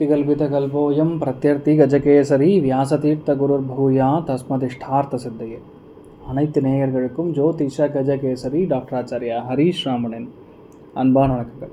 कल्पितकल्पोऽयं பிரத்யர்த்தி வியாசதீர்த்த குருர் பூயா தஸ்மதிஷ்டார்த்த சித்தையே அனைத்து நேயர்களுக்கும் ஜோதிஷ கஜகேசரி டாக்டர் ஆச்சாரியா ஹரீஷ் ராமனின் அன்பான வணக்கங்கள்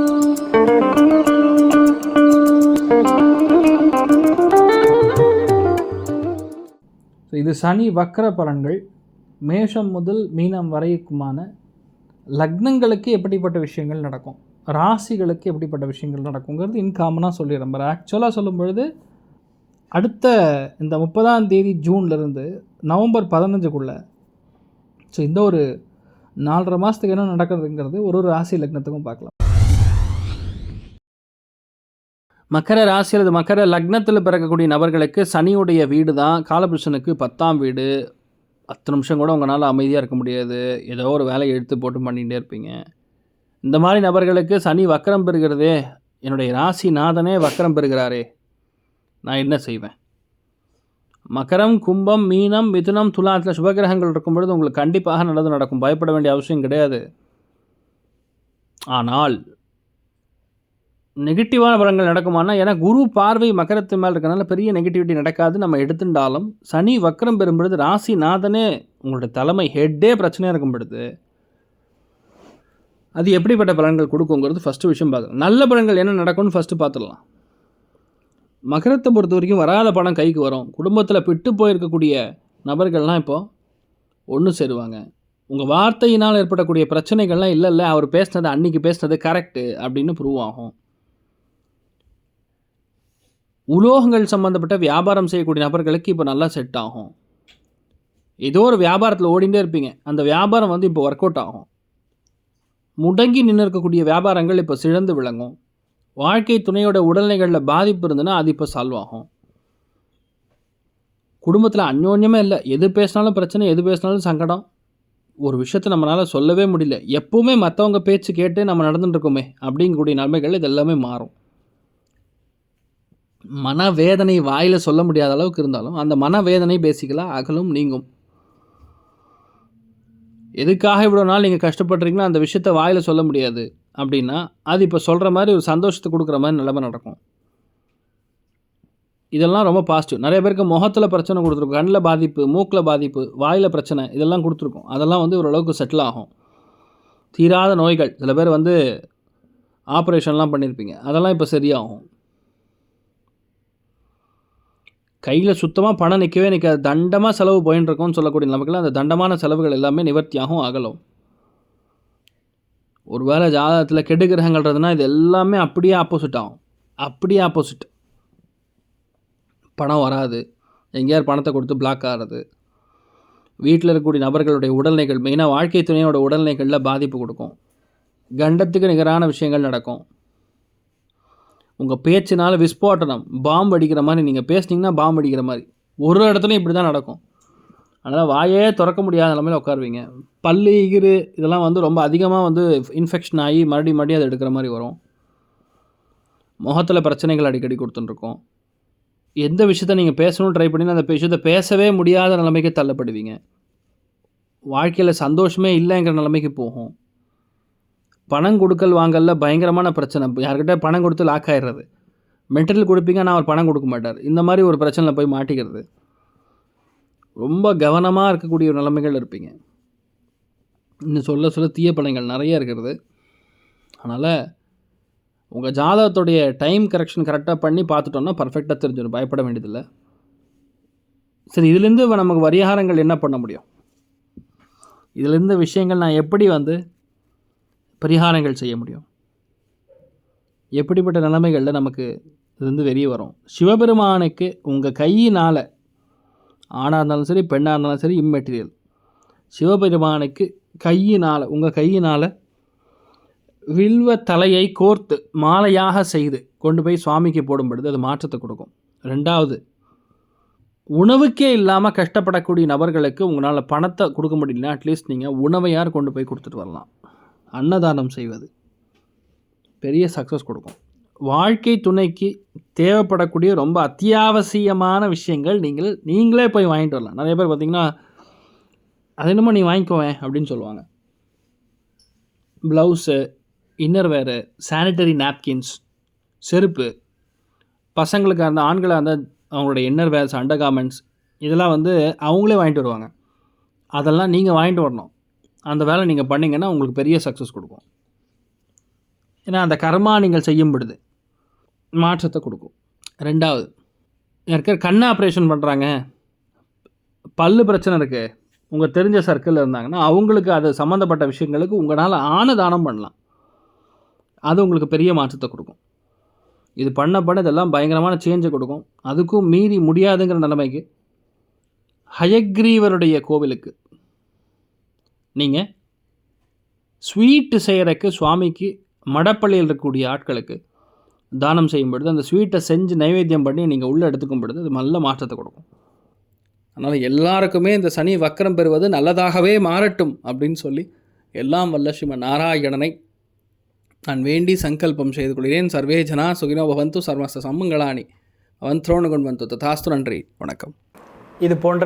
இது சனி வக்கர பலன்கள் மேஷம் முதல் மீனம் வரைக்குமான லக்னங்களுக்கு எப்படிப்பட்ட விஷயங்கள் நடக்கும்? ராசிகளுக்கு எப்படிப்பட்ட விஷயங்கள் நடக்குங்கிறது இன்காமனாக சொல்லிடுறேன். பட் ஆக்சுவலாக சொல்லும் பொழுது அடுத்த இந்த முப்பதாம் தேதி ஜூன்லேருந்து நவம்பர் பதினஞ்சுக்குள்ளே ஸோ இந்த ஒரு நாலரை மாதத்துக்கு என்ன நடக்கிறதுங்கிறது ஒரு ஒரு ராசி லக்னத்துக்கும் பார்க்கலாம். மகர ராசி அல்லது மகர லக்னத்தில் பிறக்கக்கூடிய நபர்களுக்கு சனியுடைய வீடு தான். காலபுருஷனுக்கு பத்தாம் வீடு. பத்து நிமிஷம் கூட உங்களால் அமைதியாக இருக்க முடியாது. ஏதோ ஒரு வேலையை எடுத்து போட்டு பண்ணிகிட்டே இருப்பீங்க. இந்த மாதிரி நபர்களுக்கு சனி வக்கரம் பெறுகிறதே என்னுடைய ராசி நாதனே வக்கரம் பெறுகிறாரே. நான் என்ன செய்வேன்? மகரம் கும்பம் மீனம் மிதுனம் துலாத்தில் சுபகிரகங்கள் இருக்கும் பொழுது உங்களுக்கு கண்டிப்பாக நல்லது நடக்கும். பயப்பட வேண்டிய அவசியம் கிடையாது. ஆனால் நெகட்டிவான பலன்கள் நடக்குமானா ஏன்னா குரு பார்வை மக்கரத்து மேலே இருக்கிறனால பெரிய நெகட்டிவிட்டி நடக்காது. நம்ம எடுத்துட்டாலும் சனி வக்கரம் பெறும்பொழுது ராசி நாதனே உங்களுடைய தலைமை ஹெட்டே பிரச்சனையாக இருக்கும் பொழுது அது எப்படிப்பட்ட பலன்கள் கொடுக்குங்கிறது ஃபஸ்ட்டு விஷயம் பார்க்குறோம் நல்ல பலன்கள் என்ன நடக்கும்னு ஃபஸ்ட்டு பார்த்துடலாம். மகரத்தை பொறுத்த வரைக்கும் வராத பணம் கைக்கு வரும். குடும்பத்தில் பிட்டு போயிருக்கக்கூடிய நபர்கள்லாம் இப்போது ஒன்று சேருவாங்க. உங்கள் வார்த்தையினால் ஏற்படக்கூடிய பிரச்சனைகள்லாம் இல்லை இல்லை அவர் பேசினது அன்றைக்கி பேசினது கரெக்டு அப்படின்னு ப்ரூவ் ஆகும். உலோகங்கள் சம்மந்தப்பட்ட வியாபாரம் செய்யக்கூடிய நபர்களுக்கு இப்போ நல்லா செட் ஆகும். ஏதோ ஒரு வியாபாரத்தில் ஓடிண்டே இருப்பீங்க. அந்த வியாபாரம் வந்து இப்போ ஒர்க் அவுட் ஆகும். முடங்கி நின்று இருக்கக்கூடிய வியாபாரங்கள் இப்போ சிழந்து விளங்கும். வாழ்க்கை துணையோட உடல்நிலைகளில் பாதிப்பு இருந்ததுன்னா அது இப்போ சால்வ் ஆகும். குடும்பத்தில் அந்யோன்யமே இல்லை. எது பேசினாலும் பிரச்சனை எது பேசினாலும் சங்கடம். ஒரு விஷயத்த நம்மளால் சொல்லவே முடியல. எப்போவுமே மற்றவங்க பேச்சு கேட்டு நம்ம நடந்துட்டுருக்கோமே அப்படிங்கக்கூடிய நன்மைகள் இது எல்லாமே மாறும். மனவேதனை வாயில் சொல்ல முடியாத அளவுக்கு இருந்தாலும் அந்த மனவேதனை பேசிக்கலாக அகலும் நீங்கும். எதுக்காக இவ்வளோ நாள் நீங்கள் கஷ்டப்படுறீங்களோ அந்த விஷயத்த வாயில் சொல்ல முடியாது அப்படின்னா அது இப்போ சொல்கிற மாதிரி ஒரு சந்தோஷத்தை கொடுக்குற மாதிரி நிலைமை நடக்கும். இதெல்லாம் ரொம்ப பாசிட்டிவ் நிறைய பேருக்கு முகத்தில் பிரச்சனை கொடுத்துருக்கும். கண்ணில் பாதிப்பு மூக்கில் பாதிப்பு வாயில் பிரச்சனை இதெல்லாம் கொடுத்துருக்கோம். அதெல்லாம் வந்து ஓரளவுக்கு செட்டில் ஆகும். தீராத நோய்கள். சில பேர் வந்து ஆப்ரேஷன்லாம் பண்ணியிருப்பீங்க அதெல்லாம் இப்போ சரியாகும். கையில் சுத்தமாக பணம் நிற்கவே நிற்காது தண்டமாக செலவு போயின்னு சொல்லக்கூடிய நமக்குலாம் அந்த தண்டமான செலவுகள் எல்லாமே நிவர்த்தியாகவும் ஆகலும். ஒரு வேளை ஜாதகத்தில் கெடு கிரகங்கள்ன்றதுனா இது எல்லாமே அப்படியே ஆப்போசிட் ஆகும். அப்படியே ஆப்போசிட் பணம் வராது. எங்கேயாவது பணத்தை கொடுத்து பிளாக் ஆகிறது. வீட்டில் இருக்கக்கூடிய நபர்களுடைய உடல்நிலைகள் மெயினாக வாழ்க்கை துணையோட உடல்நிலைகளில் பாதிப்பு கொடுக்கும். கண்டத்துக்கு நிகரான விஷயங்கள் நடக்கும். உங்கள் பேச்சினால் விஸ்போட்டனம் பாம்பு அடிக்கிற மாதிரி நீங்கள் பேசுனீங்கன்னா பாம்பு அடிக்கிற மாதிரி. ஒரு இடத்துலையும் இப்படி தான் நடக்கும். அதனால் வாயே திறக்க முடியாத நிலமையில் உட்காருவீங்க. பல்லு இகிறு இதெல்லாம் வந்து ரொம்ப அதிகமாக வந்து இன்ஃபெக்ஷன் ஆகி மறுபடியும் மறுபடியும் அதை எடுக்கிற மாதிரி வரும். முகத்தில் பிரச்சனைகள் அடிக்கடி கொடுத்துட்டுருக்கோம். எந்த விஷயத்த நீங்கள் பேசணும்னு ட்ரை பண்ணி அந்த விஷயத்த பேசவே முடியாத நிலைமைக்கு தள்ளப்படுவீங்க. வாழ்க்கையில் சந்தோஷமே இல்லைங்கிற நிலைமைக்கு போகும். பணம் கொடுக்கல் வாங்கலில் பயங்கரமான பிரச்சனை. யார்கிட்ட பணம் கொடுத்து லாக் ஆகிடுறது மெட்டீரியல் கொடுப்பீங்க நான் அவர் பணம் கொடுக்க மாட்டார். இந்த மாதிரி ஒரு பிரச்சனையில் போய் மாட்டிக்கிறது. ரொம்ப கவனமாக இருக்கக்கூடிய ஒரு நிலைமைகள் இருப்பீங்க. இன்னும் சொல்ல சொல்ல தீய பலங்கள் நிறைய இருக்கிறது. அதனால் உங்கள் ஜாதகத்துடைய டைம் கரெக்ஷன் கரெக்டாக பண்ணி பார்த்துட்டோன்னா பர்ஃபெக்டாக தெரிஞ்சிடும். பயப்பட வேண்டியதில்லை. சரி இதுலேருந்து நமக்கு பரிகாரங்கள் என்ன பண்ண முடியும்? இதுலேருந்து விஷயங்கள் நான் எப்படி வந்து பரிகாரங்கள் செய்ய முடியும். எப்படிப்பட்ட நிலைமைகளில் நமக்கு இருந்து வெளியே வரும்? சிவபெருமானுக்கு உங்கள் கையினால் ஆணாக இருந்தாலும் சரி பெண்ணாக இருந்தாலும் சரி இம்மெட்டீரியல் சிவபெருமானுக்கு கையினால் உங்கள் கையினால் வில்வ தலையை கோர்த்து மாலையாக செய்து கொண்டு போய் சுவாமிக்கு போடும் பொழுது அது மாற்றத்தை கொடுக்கும். ரெண்டாவது உணவுக்கே இல்லாமல் கஷ்டப்படக்கூடிய நபர்களுக்கு உங்களால் பணத்தை கொடுக்க முடியலன்னா அட்லீஸ்ட் நீங்கள் உணவையார் கொண்டு போய் கொடுத்துட்டு வரலாம்? அன்னதானம் செய்வது. பெரிய சக்ஸஸ் கொடுக்கும். வாழ்க்கை துணைக்கு தேவைப்படக்கூடிய ரொம்ப அத்தியாவசியமான விஷயங்கள் நீங்கள் நீங்களே போய் வாங்கிட்டு வரலாம். நிறைய பேர் பார்த்திங்கன்னா அது என்னமோ நீ வாங்கிக்கோவேன் அப்படின்னு சொல்லுவாங்க. ப்ளவுஸு இன்னர் வேறு சானிட்டரி நாப்கின்ஸ் செருப்பு பசங்களுக்காக இருந்தால் ஆண்களாக இருந்தால் அவங்களோட இன்னர் வேர்ஸ் அண்டர் கார்மெண்ட்ஸ் இதெல்லாம் வந்து அவங்களே வாங்கிட்டு வருவாங்க. அதெல்லாம் நீங்கள் வாங்கிட்டு வரணும். அந்த வேலை நீங்கள் பண்ணிங்கன்னா உங்களுக்கு பெரிய சக்ஸஸ் கொடுக்கும். ஏன்னா அந்த கர்மா நீங்கள் செய்யும் பொழுது மாற்றத்தை கொடுக்கும். ரெண்டாவது இருக்கிற கண் ஆப்ரேஷன் பண்ணுறாங்க பல்லு பிரச்சனை இருக்குது உங்கள் தெரிஞ்ச சர்க்கிளில் இருந்தாங்கன்னா அவங்களுக்கு அது சம்மந்தப்பட்ட விஷயங்களுக்கு உங்களால் ஆன தானம் பண்ணலாம். அது உங்களுக்கு பெரிய மாற்றத்தை கொடுக்கும். இது பண்ண பண்ண இதெல்லாம் பயங்கரமான சேஞ்சை கொடுக்கும். அதுக்கும் மீறி முடியாதுங்கிற நிலைமைக்கு ஹயக்ரீவருடைய கோவிலுக்கு நீங்கள் ஸ்வீட்டு செய்கிறக்கு சுவாமிக்கு மடப்பள்ளியில் இருக்கக்கூடிய ஆட்களுக்கு தானம் செய்யும் பொழுது அந்த ஸ்வீட்டை செஞ்சு நைவேத்தியம் பண்ணி நீங்கள் உள்ளே எடுத்துக்கும் பொழுது அது நல்ல மாற்றத்தை கொடுக்கும். அதனால் எல்லாருக்குமே இந்த சனி வக்கரம் பெறுவது நல்லதாகவே மாறட்டும் அப்படின்னு சொல்லி எல்லாம் வல்ல ஸ்ரீமன் நாராயணனை நான் வேண்டி சங்கல்பம் செய்து கொள்கிறேன். சர்வே ஜனா சுகினோ பவந்து சர்வஸ்த சம்மங்களானி அவன் த்ரோணு கொண்டு வந்து ததாஸ்து நன்றி. வணக்கம். இது போன்ற